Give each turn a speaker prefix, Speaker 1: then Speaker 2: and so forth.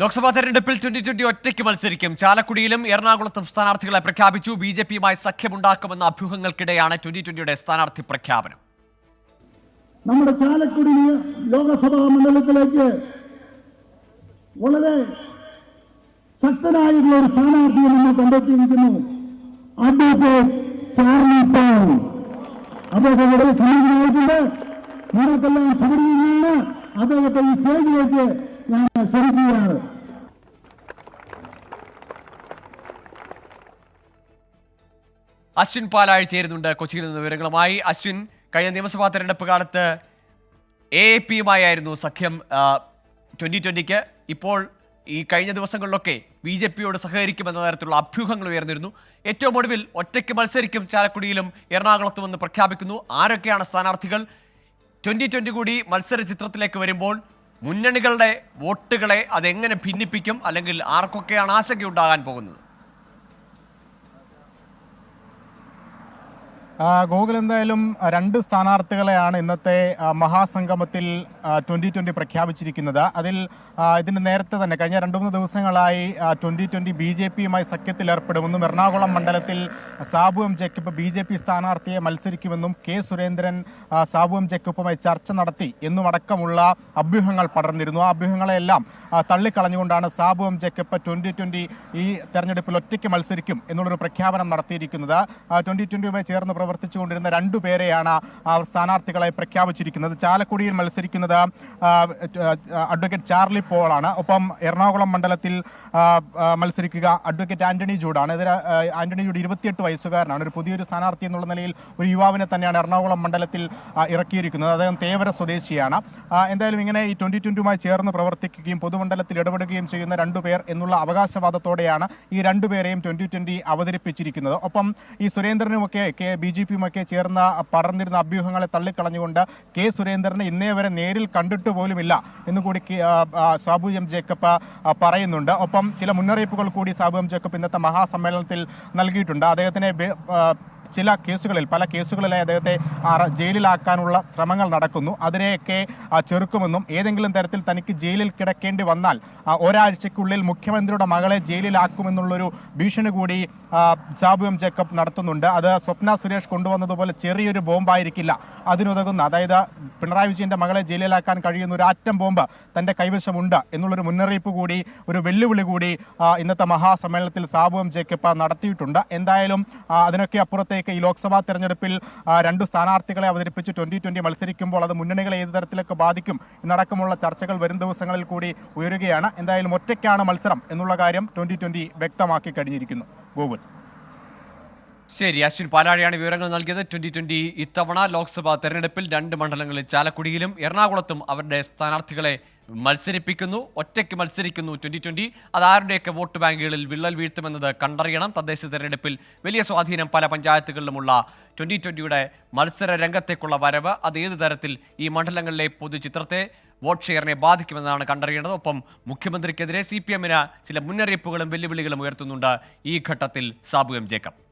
Speaker 1: ലോക്സഭാ തെരഞ്ഞെടുപ്പിൽ twenty twenty ഒറ്റയ്ക്ക് മത്സരിക്കും. ചാലക്കുടിയിലും എറണാകുളത്തും സ്ഥാനാർത്ഥികളെ പ്രഖ്യാപിച്ചു. ബി ജെ പിയുമായി സഖ്യമുണ്ടാക്കുമെന്ന അഭ്യൂഹങ്ങൾക്കിടെയാണ് ട്വന്റി ട്വന്റിയുടെ സ്ഥാനാർത്ഥി പ്രഖ്യാപനം.
Speaker 2: നമ്മുടെ ചാലക്കുടി ലോകസഭാ മണ്ഡലത്തിലേക്ക് വളരെ ശക്തനായിട്ടുള്ള ഒരു സ്ഥാനാർത്ഥിയെ നമ്മൾ കണ്ടെത്തിയിരിക്കുന്നു. അഡ്വക്കേറ്റ് അദ്ദേഹം അദ്ദേഹത്തെ ഈ സ്റ്റേജിലേക്ക് ഞാൻ ക്ഷണിക്കുകയാണ്
Speaker 1: അശ്വിൻ പാലാഴ് ചേരുന്നുണ്ട് കൊച്ചിയിൽ നിന്ന് വിവരങ്ങളുമായി. അശ്വിൻ കഴിഞ്ഞ നിയമസഭാ തെരഞ്ഞെടുപ്പ് കാലത്ത് എ എ പിയുമായിരുന്നു സഖ്യം ട്വന്റി ട്വന്റിക്ക് ഇപ്പോൾ ഈ കഴിഞ്ഞ ദിവസങ്ങളിലൊക്കെ ബി ജെ പിയോട് സഹകരിക്കുമെന്ന തരത്തിലുള്ള അഭ്യൂഹങ്ങൾ ഉയർന്നിരുന്നു. ഏറ്റവും ഒടുവിൽ ഒറ്റയ്ക്ക് മത്സരിക്കും ചാലക്കുടിയിലും എറണാകുളത്തുമെന്ന് പ്രഖ്യാപിക്കുന്നു. ആരൊക്കെയാണ് സ്ഥാനാർത്ഥികൾ? ട്വന്റി ട്വന്റി കൂടി മത്സര ചിത്രത്തിലേക്ക് വരുമ്പോൾ മുന്നണികളുടെ വോട്ടുകളെ അതെങ്ങനെ ഭിന്നിപ്പിക്കും അല്ലെങ്കിൽ ആർക്കൊക്കെയാണ് ആശങ്കയുണ്ടാകാൻ പോകുന്നത്?
Speaker 3: ഗൂഗിൾ എന്തായാലും രണ്ട് സ്ഥാനാർത്ഥികളെയാണ് ഇന്നത്തെ മഹാസംഗമത്തിൽ ട്വന്റി ട്വന്റി പ്രഖ്യാപിച്ചിരിക്കുന്നത്. അതിൽ ഇതിന് നേരത്തെ തന്നെ കഴിഞ്ഞ രണ്ടു മൂന്ന് ദിവസങ്ങളായി ട്വന്റി ട്വന്റി ബി ജെ പിയുമായി സഖ്യത്തിൽ ഏർപ്പെടുമെന്നും എറണാകുളം മണ്ഡലത്തിൽ Sabu M Jacob B J P സ്ഥാനാർത്ഥിയെ മത്സരിക്കുമെന്നും കെ സുരേന്ദ്രൻ സാബു എം ജേക്കബുമായി ചർച്ച നടത്തി എന്നും അടക്കമുള്ള അഭ്യൂഹങ്ങൾ പടർന്നിരുന്നു. ആ അഭ്യൂഹങ്ങളെല്ലാം തള്ളിക്കളഞ്ഞുകൊണ്ടാണ് Sabu M Jacob twenty twenty ഈ തെരഞ്ഞെടുപ്പിൽ ഒറ്റയ്ക്ക് മത്സരിക്കും എന്നുള്ളൊരു പ്രഖ്യാപനം നടത്തിയിരിക്കുന്നത്. ട്വന്റി ട്വന്റിയുമായി ചേർന്ന് പ്രവർത്തിച്ചുകൊണ്ടിരുന്ന രണ്ടു പേരെയാണ് ആ സ്ഥാനാർത്ഥികളെ പ്രഖ്യാപിച്ചിരിക്കുന്നത്. ചാലക്കുടിയിൽ മത്സരിക്കുന്നത് അഡ്വക്കേറ്റ് ചാർലി പോളാണ്. ഒപ്പം എറണാകുളം മണ്ഡലത്തിൽ മത്സരിക്കുക അഡ്വക്കേറ്റ് ആന്റണി ജൂഡാണ്. ഇതിൽ ആന്റണി ജൂഡ് ഇരുപത്തിയെട്ട് വയസ്സുകാരനാണ്. ഒരു പുതിയൊരു സ്ഥാനാർത്ഥി എന്നുള്ള നിലയിൽ ഒരു യുവാവിനെ തന്നെയാണ് എറണാകുളം മണ്ഡലത്തിൽ ഇറക്കിയിരിക്കുന്നത്. അദ്ദേഹം തേവര സ്വദേശിയാണ്. എന്തായാലും ഇങ്ങനെ ഈ ട്വന്റി ട്വന്റിയുമായി ചേർന്ന് പ്രവർത്തിക്കുകയും പൊതുമണ്ഡലത്തിൽ ഇടപെടുകയും ചെയ്യുന്ന രണ്ടു പേർ എന്നുള്ള അവകാശവാദത്തോടെയാണ് ഈ രണ്ടുപേരെയും ട്വന്റി ട്വന്റി അവതരിപ്പിച്ചിരിക്കുന്നത്. ഒപ്പം ഈ സുരേന്ദ്രനുമൊക്കെ ബി. ജെ പിയുമൊക്കെ ചേർന്ന് പടർന്നിരുന്ന അഭ്യൂഹങ്ങളെ തള്ളിക്കളഞ്ഞുകൊണ്ട് കെ സുരേന്ദ്രനെ ഇന്നേ വരെ നേരിൽ കണ്ടിട്ട് പോലുമില്ല എന്നുകൂടി സാബു എം ജേക്കബ് പറയുന്നുണ്ട്. ഒപ്പം ചില മുന്നറിയിപ്പുകൾ കൂടി സാബു എം ജേക്കബ് ഇന്നത്തെ മഹാസമ്മേളനത്തിൽ നൽകിയിട്ടുണ്ട്. അദ്ദേഹത്തിനെ ചില കേസുകളിൽ പല കേസുകളിലായി അദ്ദേഹത്തെ ജയിലിലാക്കാനുള്ള ശ്രമങ്ങൾ നടക്കുന്നു. അതിനെയൊക്കെ ചെറുക്കുമെന്നും ഏതെങ്കിലും തരത്തിൽ തനിക്ക് ജയിലിൽ കിടക്കേണ്ടി വന്നാൽ ഒരാഴ്ചയ്ക്കുള്ളിൽ മുഖ്യമന്ത്രിയുടെ മകളെ ജയിലിലാക്കുമെന്നുള്ളൊരു ഭീഷണി കൂടി സാബു എം ജേക്കബ് നടത്തുന്നുണ്ട്. അത് സ്വപ്ന സുരേഷ് കൊണ്ടുവന്നതുപോലെ ചെറിയൊരു ബോംബായിരിക്കില്ല. അതിനുതകുന്ന അതായത് പിണറായി വിജയന്റെ മകളെ ജയിലിലാക്കാൻ കഴിയുന്ന ഒരു ആറ്റം ബോംബ് തന്റെ കൈവശമുണ്ട് എന്നുള്ളൊരു മുന്നറിയിപ്പ് കൂടി ഒരു വെല്ലുവിളി കൂടി ഇന്നത്തെ മഹാസമ്മേളനത്തിൽ സാബു എം ജേക്കബ് നടത്തിയിട്ടുണ്ട്. എന്തായാലും അതിനൊക്കെ അതിനൊക്കെ അപ്പുറത്തേക്ക് ഈ ലോക്സഭാ തെരഞ്ഞെടുപ്പിൽ രണ്ട് സ്ഥാനാർത്ഥികളെ അവതരിപ്പിച്ച് ട്വന്റി ട്വന്റി മത്സരിക്കുമ്പോൾ അത് മുന്നണികളെ ഏത് തരത്തിലൊക്കെ ബാധിക്കും എന്നടക്കമുള്ള ചർച്ചകൾ വരും ദിവസങ്ങളിൽ കൂടി ഉയരുകയാണ്. എന്തായാലും ഒറ്റയ്ക്കാണ് മത്സരം എന്നുള്ള കാര്യം ട്വന്റി ട്വന്റി വ്യക്തമാക്കി കഴിഞ്ഞിരിക്കുന്നു. ഗൂഗിൾ
Speaker 1: ശരി അശ്വിൻ പാലാഴിയാണ് വിവരങ്ങൾ നൽകിയത്. ട്വന്റി ട്വന്റി ഇത്തവണ ലോക്സഭാ തെരഞ്ഞെടുപ്പിൽ രണ്ട് മണ്ഡലങ്ങളിൽ ചാലക്കുടിയിലും എറണാകുളത്തും അവരുടെ സ്ഥാനാർത്ഥികളെ മത്സരിപ്പിക്കുന്നു ഒറ്റയ്ക്ക് മത്സരിക്കുന്നു ട്വന്റി ട്വന്റി അത് ആരുടെയൊക്കെ വോട്ട് ബാങ്കുകളിൽ വിള്ളൽ വീഴ്ത്തുമെന്നത് കണ്ടറിയണം. തദ്ദേശ തെരഞ്ഞെടുപ്പിൽ വലിയ സ്വാധീനം പല പഞ്ചായത്തുകളിലുമുള്ള ട്വന്റി ട്വന്റിയുടെ മത്സര രംഗത്തേക്കുള്ള വരവ്. അത് ഏത് തരത്തിൽ ഈ മണ്ഡലങ്ങളിലെ പൊതുചിത്രത്തെ വോട്ട് ഷെയറിനെ ബാധിക്കുമെന്നാണ് കണ്ടറിയേണ്ടത്. ഒപ്പം മുഖ്യമന്ത്രിക്കെതിരെ സി പി എമ്മിന് ചില മുന്നറിയിപ്പുകളും വെല്ലുവിളികളും ഉയർത്തുന്നുണ്ട് ഈ ഘട്ടത്തിൽ സാബു എം ജേക്കബ്.